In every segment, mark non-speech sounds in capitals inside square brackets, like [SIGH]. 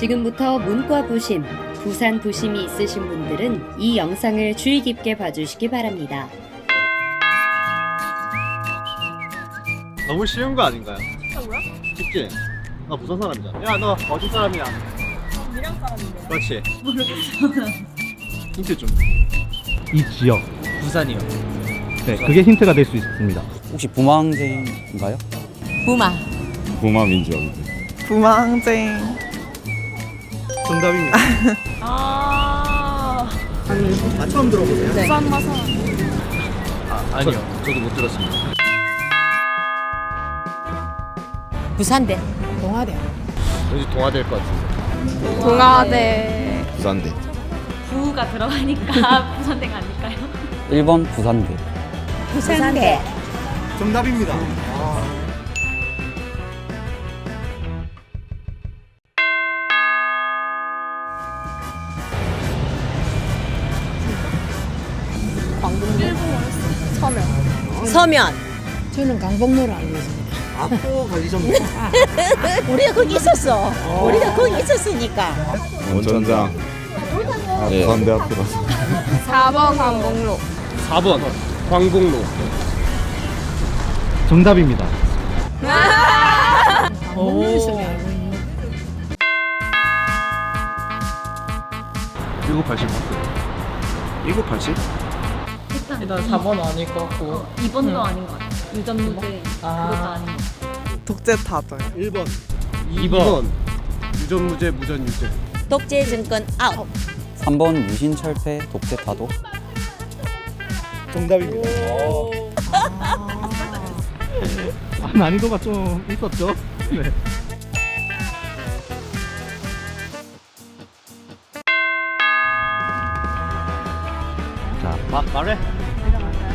지금부터 문과 부심, 부산 부심이 있으신 분들은 이 영상을 주의 깊게 봐주시기 바랍니다. 너무 쉬운 거 아닌가요? 뭐야? 쉽지? 나 부산 사람이잖아. 야, 너 어디 사람이야? 미량 사람인데요. 그렇지. 힌트 좀. 이 지역. 부산이요. 네, 그게 힌트가 될 수 있습니다. 혹시 부망제인가요? 부마 부마 민족이지. 부망쟁. 정답입니다. [LAUGHS] 아. 아, 처음 들어보세요? 네. 부산 마산. 아, 아니요. 저도 못 들었습니다. 부산대 동아대. 왠지 동화될 것 같은데. 동아대. 부산대. 부가 들어가니까 [LAUGHS] 부산대가 아닐까요? 1번 부산대. 부산대 정답입니다. 서면. 서면 저는 강북로를 알고 있습니다. 앞으로 전에. [LAUGHS] 우리가 거기 있었어 우리가 거기 있었으니까 원천장. 아, 예. 네. 부산대학교라서. 4번 강북로. 4번 광곡로. 정답입니다. [LAUGHS] 강북로에서 알고 있는 1980. 1980? 일단 4번 아닐 것 같고. 2번도 아닌 것 같아요. 유전 문제 그것도 아닌 것 같아요. 독재 타도요. 1번. 2번. 유전 무죄 무전 유죄. 독재 정권 아웃 3번 무신 철폐 독재 타도. 정답입니다. 아, 난이도가 좀 있었죠? 네. 자, 마, 말해.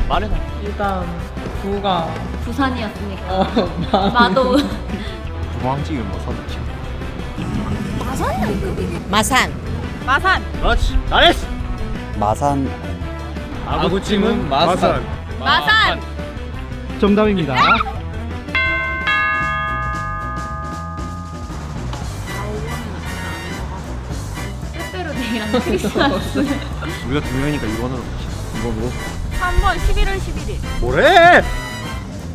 말해. 일단 부가 부산이었으니까 마도 중앙지금 뭐 선택. 마산 마산 그렇지. 잘했어. 마산 아구찜은 마산. 마산 정답입니다. 빼빼로데이랑 크리스마스 우리가 두 명이니까 2번으로 이번으로. 3번 11월 11일 뭐래?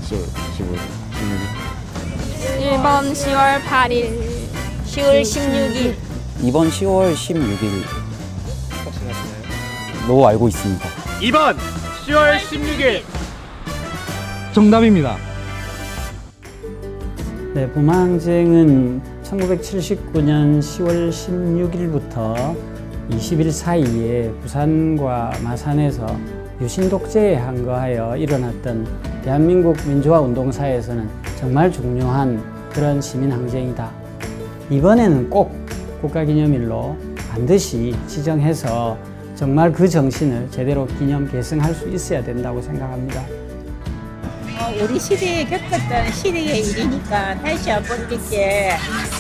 10월 15일. 16일. 1번 10월 8일. 10월 16일 2번 10월 16일. 확신하시나요? 로 알고 있습니다. 2번 10월 16일. 정답입니다. 네, 부망항쟁은 1979년 10월 16일부터 20일 사이에 부산과 마산에서 유신 독재에 항거하여 일어났던 대한민국 민주화 운동사에서는 정말 중요한 그런 시민 항쟁이다. 이번에는 꼭 국가기념일로 반드시 지정해서 정말 그 정신을 제대로 기념 계승할 수 있어야 된다고 생각합니다. 우리 시대에 겪었던 시대의 일이니까 다시 한번 이렇게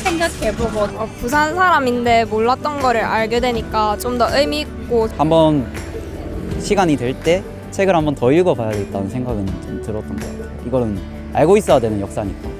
생각해보고 어, 부산 사람인데 몰랐던 거를 알게 되니까 좀 더 의미 있고 한번 시간이 될 때 책을 한번 더 읽어봐야겠다는 생각은 좀 들었던 것 같아요. 이거는 알고 있어야 되는 역사니까.